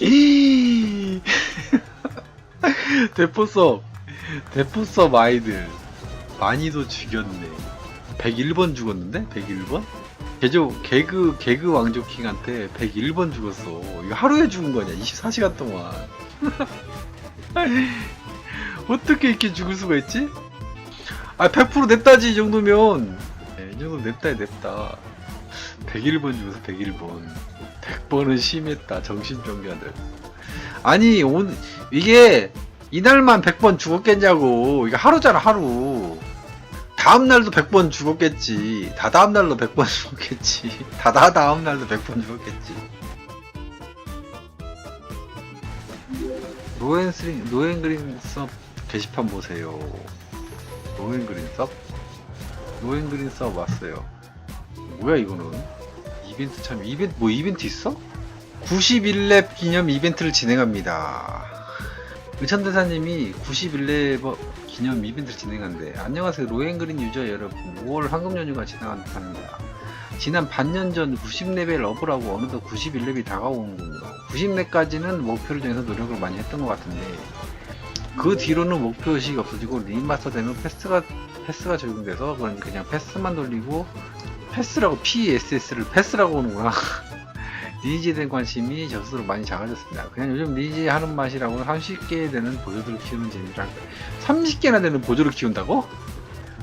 대포섭. 대포섭 아이들 많이도 죽였네. 101번 죽었는데? 101번? 개조 개그 개그 왕조킹한테 101번 죽었어. 이거 하루에 죽은 거냐 24시간 동안. 어떻게 이렇게 죽을 수가 있지? 아 100% 냅다지 이 정도면. 네, 이 정도 냅다야 냅다 101번 죽어서 101번 100번은 심했다. 정신병자들. 아니 온 이게 이날만 100번 죽었겠냐고. 이게 하루잖아 하루. 다음날도 100번 죽었겠지. 다 다음날도 100번 죽었겠지. 다 다 다음날도 100번 죽었겠지. 노엔스링 노엔그린 섭 게시판 보세요. 노엔그린 섭? 노엔그린 섭 왔어요 뭐야 이거는 이벤트 참 이벤트 뭐 이벤트 있어? 91렙 기념 이벤트를 진행합니다. 의천대사님이 91렙 기념 이벤트를 진행한대. 안녕하세요. 로엔그린 유저 여러분. 5월 황금 연휴가 지나간답니다. 지난 반년 전 90레벨 업으라고 어느덧 91렙이 다가오는군요. 90렙까지는 목표를 정해서 노력을 많이 했던 것 같은데 그 뒤로는 목표의식이 없어지고 리마스터 되면 패스가 패스가 적용돼서 그건 그냥 패스만 돌리고 패스라고 PSS를 패스라고 하는구나. 리니지에 대한 관심이 저스로 많이 작아졌습니다. 그냥 요즘 리니지 하는 맛이라고 30개 되는 보조들을 키우는 재미랄 30개나 되는 보조를 키운다고?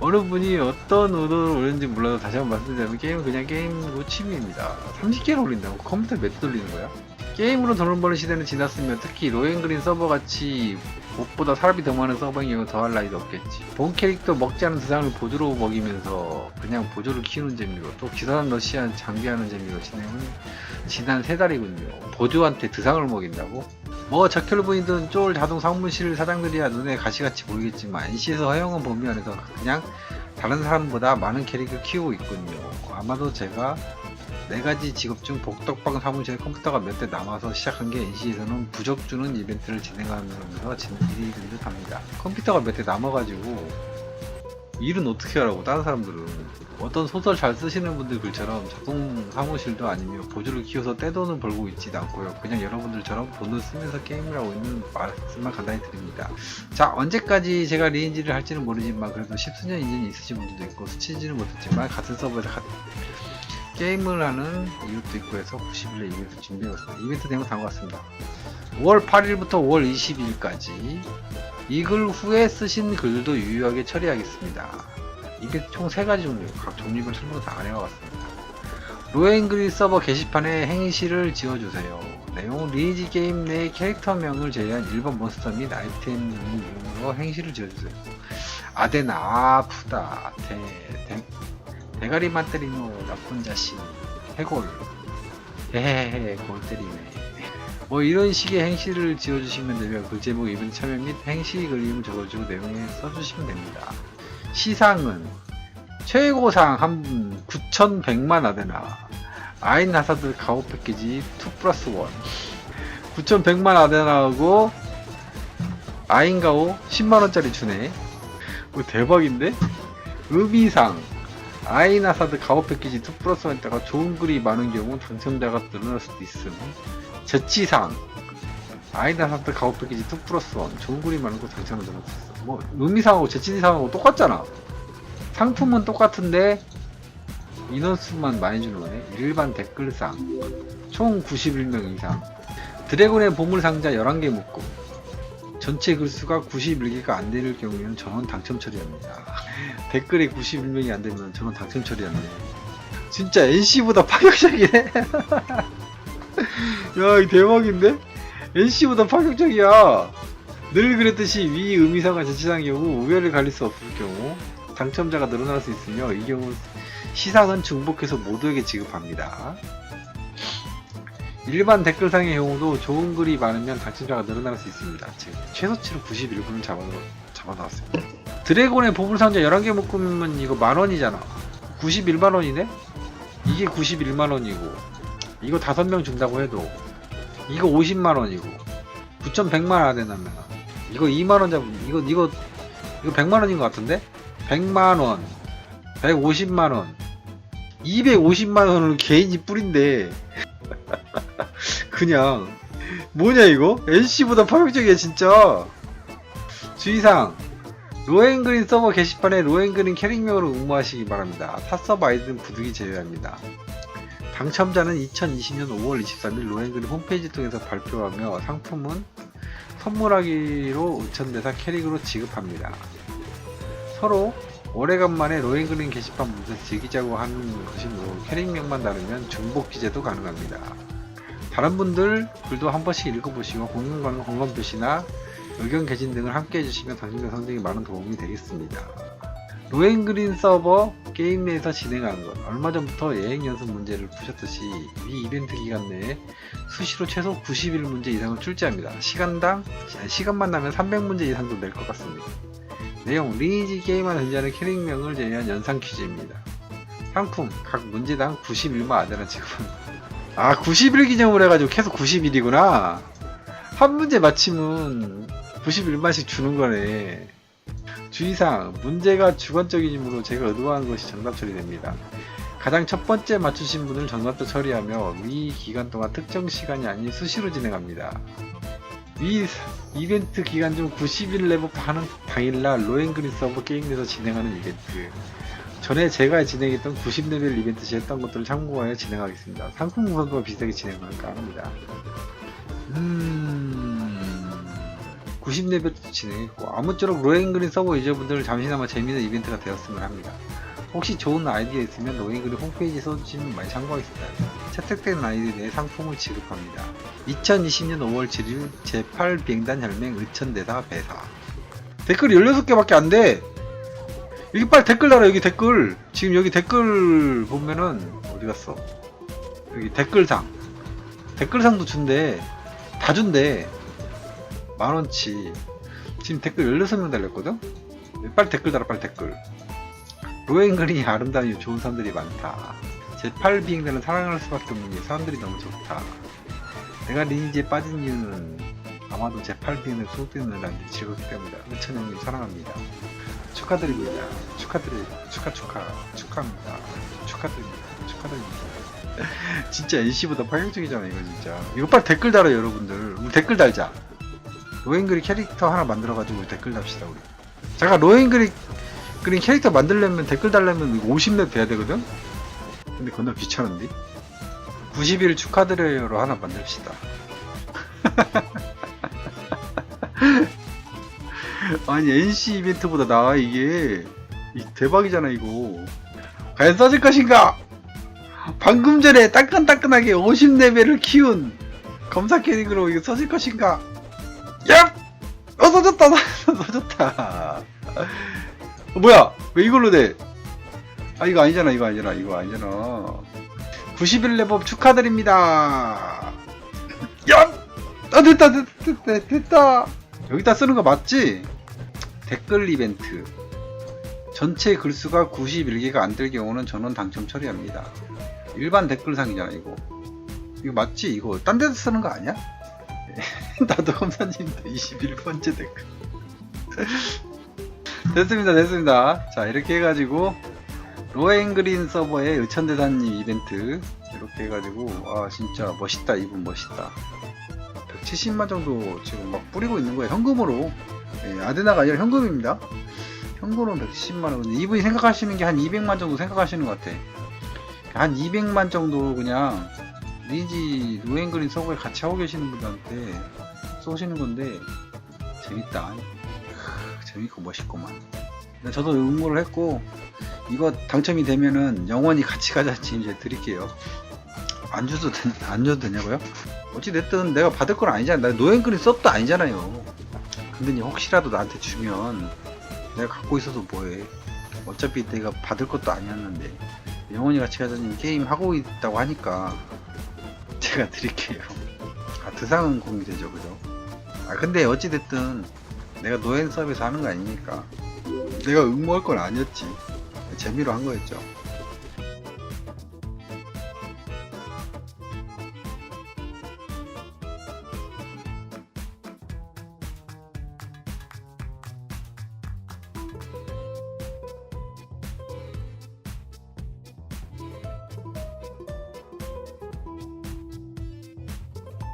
어느 분이 어떤 의도를 올렸는지 몰라도 다시 한번 말씀드리면 게임은 그냥 게임이고 취미입니다. 30개를 올린다고? 컴퓨터 몇대 돌리는 거야? 게임으로 돈을 버는 시대는 지났으며 특히 로엔그린 서버 같이 무엇보다 사람이 더 많은 경우 더할 나위도 없겠지. 본 캐릭터 먹지 않은 대상을 보조로 먹이면서 그냥 보조를 키우는 재미로 또 기사단 러시안 장비하는 재미로 진행은 지난 세 달이군요. 보조한테 드상을 먹인다고? 뭐 적혈부인든 쫄 자동 상무실 사장들이야 눈에 가시같이 보이겠지만 NC에서 허용한 범위 안에서 그냥 다른 사람보다 많은 캐릭을 키우고 있군요. 아마도 제가 네 가지 직업 중 복덕방 사무실에 컴퓨터가 몇 대 남아서 시작한 게 NC에서는 부적 주는 이벤트를 진행하면서 진 일이 된 듯합니다. 컴퓨터가 몇 대 남아가지고 일은 어떻게 하라고 다른 사람들은 어떤 소설 잘 쓰시는 분들 글처럼 자동 사무실도 아니며 보조를 키워서 떼돈을 벌고 있지도 않고요. 그냥 여러분들처럼 돈을 쓰면서 게임을 하고 있는 말씀만 간단히 드립니다. 자 언제까지 제가 리인지를 할지는 모르지만 그래도 십수년 인연이 있으신 분들도 있고 스치지는 못했지만 같은 서버에서 가- 게임을 하는 이유도 있고 해서 90일에 이벤트 준비해봤습니다. 이벤트 내용 다음과 같습니다. 5월 8일부터 5월 22일까지 이 글 후에 쓰신 글도 유효하게 처리하겠습니다. 이게 총 3가지 종류, 각 종류별 설명 다안 해와봤습니다. 로엔그리 서버 게시판에 행시를 지어주세요. 내용은 리니지 게임 내 캐릭터명을 제외한 일반 몬스터 및 아이템 이름으로 행시를 지어주세요. 아데나 아프다 대, 대, 대가리 만때리노 나쁜 자식. 해골. 헤헤헤 골 때리네. 뭐 이런 식의 행시를 지어주시면 되며 글 제목 이벤트 참여 및 행시 그림을 적어주고 내용에 써주시면 됩니다. 시상은 최고상 한분 9,100만 아데나. 아인 하사드 가오 패키지 2 플러스 1 9,100만 아데나하고 아인 가오 10만원짜리 주네. 뭐 대박인데? 의미상 아이나사드 가오 패키지 2 플러스 1다가 좋은 글이 많은 경우 당첨자가 늘어날 수도 있음 저치상 아이나사드 가오 패키지 2 플러스 1 좋은 글이 많은 거 당첨자 늘어날 수 있어. 뭐 의미상하고 저치상하고 똑같잖아. 상품은 똑같은데 인원수만 많이 주는 거네. 일반 댓글상. 총 91명 이상. 드래곤의 보물 상자 11개 묶음 전체 글수가 91개가 안될 경우에는 전원 당첨 처리합니다. 댓글이 91명이 안 되면 전원 당첨 처리한대. 진짜 NC보다 파격적이네. 야, 이 대박인데? NC보다 파격적이야. 늘 그랬듯이 위 의미상과 전치상 경우 우열을 가릴 수 없을 경우 당첨자가 늘어날 수 있으며 이 경우 시상은 중복해서 모두에게 지급합니다. 일반 댓글상의 경우도 좋은 글이 많으면 당첨자가 늘어날 수 있습니다. 지금 최소치로 91분을 잡아, 잡아놨습니다. 드래곤의 보물상자 11개 묶으면 이거 만원이잖아. 91만원이네? 이게 91만원이고, 이거 5명 준다고 해도, 이거 50만원이고, 9,100만 안에 나면, 이거 2만원 잡으면, 이거, 이거, 이거 100만원인 것 같은데? 100만원, 150만원, 250만원을 개인이 뿌린데, 그냥. 뭐냐 이거? NC보다 파격적이야 진짜. 주의사항. 로엔그린 서버 게시판에 로엔그린 캐릭명으로 응모하시기 바랍니다. 타 서버 아이디는 부득이 제외합니다. 당첨자는 2020년 5월 23일 로엔그린 홈페이지 통해서 발표하며 상품은 선물하기로 의천대사 캐릭으로 지급합니다. 서로 오래간만에 로엔그린 게시판 문서 즐기자고 하는 것이므로 캐릭명만 다르면 중복 기재도 가능합니다 다른 분들 글도 한 번씩 읽어보시고 관련 공간 표시나 의견 개진 등을 함께 해주시면 당신의 성적에 많은 도움이 되겠습니다. 로엔그린 서버 게임 내에서 진행하는 것 얼마 전부터 예행 연습 문제를 푸셨듯이 위 이벤트 기간 내에 수시로 최소 90일 문제 이상을 출제합니다. 시간당 시간만 나면 300문제 이상도 낼 것 같습니다. 내용 리니지 게임에 존재하는 캐릭명을 제외한 연상 퀴즈입니다. 상품 각 문제당 91만 아대나 지급합니다. 아 90일 기념을 해가지고 계속 90일이구나. 한 문제 맞히면 91만씩 주는 거네. 주의사항 문제가 주관적이므로 제가 의도한 것이 정답 처리됩니다. 가장 첫 번째 맞추신 분을 정답도 처리하며 위 기간 동안 특정 시간이 아닌 수시로 진행합니다. 위 이벤트 기간 중 90일 레벨 하는 당일날 로엔그린 서버 게임 내에서 진행하는 이벤트 전에 제가 진행했던 90레벨 이벤트 시 했던 것들을 참고하여 진행하겠습니다. 상품 구성과 비슷하게 진행할까 합니다. 음... 90레벨도 진행했고 아무쪼록 로엔그린 서버 유저분들 잠시나마 재미있는 이벤트가 되었으면 합니다. 혹시 좋은 아이디어 있으면 로엔그린 홈페이지 써주시면 많이 참고하겠습니다. 채택된 아이디 내에 상품을 지급합니다. 2020년 5월 7일 제8 비행단 혈맹 의천대사 배사 댓글이 16개밖에 안 돼! 여기 빨리 댓글 달아 여기 댓글. 지금 여기 댓글 보면은 어디 갔어? 여기 댓글상. 댓글상도 준대. 다 준대. 만원치. 지금 댓글 16명 달렸거든? 빨리 댓글 달아 빨리 댓글. 로엔그린이 아름다운 좋은 사람들이 많다. 제8 비행단은 사랑할 수밖에 없는 게 사람들이 너무 좋다. 내가 리니지에 빠진 이유는 아마도 제8 비행단에 소속되는 사람들이 즐겁기 때문이다. 은천형님 사랑합니다 축하드립니다. 축하드립니다. 축하 축하 축하합니다. 축하드립니다. 축하드립니다. 진짜 NC보다 파격적이잖아 이거 진짜. 이거 빨리 댓글 달아 요 여러분들. 우리 댓글 달자. 로엔그리 캐릭터 하나 만들어가지고 댓글 답시다 우리. 잠깐 로엔그리 그린 캐릭터 만들려면 댓글 달려면 50렙 돼야 되거든. 근데 겁나 귀찮은데. 90일 축하드려요로 하나 만듭시다. 아니 NC 이벤트보다 나아 이게 이 대박이잖아 이거 과연 써질 것인가 방금 전에 따끈따끈하게 50레벨을 키운 검사 캐릭으로 이거 써질 것인가 야! 어 써졌다 써졌다 어, 뭐야 왜 이걸로 돼? 아 이거 아니잖아 이거 아니잖아 이거 아니잖아 91레벨 축하드립니다 야! 아 됐다 됐다 됐다, 됐다. 여기다 쓰는 거 맞지? 댓글 이벤트 전체 글수가 91개가 안 될 경우는 전원 당첨 처리합니다. 일반 댓글상이잖아 이거. 이거 맞지? 이거 딴 데서 쓰는 거 아니야? 나도 검사님도 21번째 댓글. 됐습니다 됐습니다. 자 이렇게 해가지고 로엔그린 서버의 의천대사님 이벤트 이렇게 해가지고 아 진짜 멋있다 이분 멋있다. 170만 정도 지금 막 뿌리고 있는 거예요 현금으로 예, 아데나가 아니라 현금입니다 현금으로 110만원 근데 이분이 생각하시는 게 한 200만 정도 생각하시는 것 같아 한 200만 정도 그냥 리지 로엔그린 서버에 같이 하고 계시는 분들한테 쏘시는 건데 재밌다 크, 재밌고 멋있구만 근데 저도 응모를 했고 이거 당첨이 되면은 영원히 같이 가자 지금 이제 드릴게요 안 줘도 되, 안 줘도 되냐고요? 어찌 됐든 내가 받을 건 아니잖아. 나 노엔그린 썹도 아니잖아요. 근데 혹시라도 나한테 주면 내가 갖고 있어서 뭐해. 어차피 내가 받을 것도 아니었는데 영원히 같이 가자니 게임 하고 있다고 하니까 제가 드릴게요. 아, 드상은 공유되죠, 그죠? 아, 근데 어찌됐든 내가 노엔 서비스 하는 거 아니니까 내가 응모할 건 아니었지. 재미로 한 거였죠.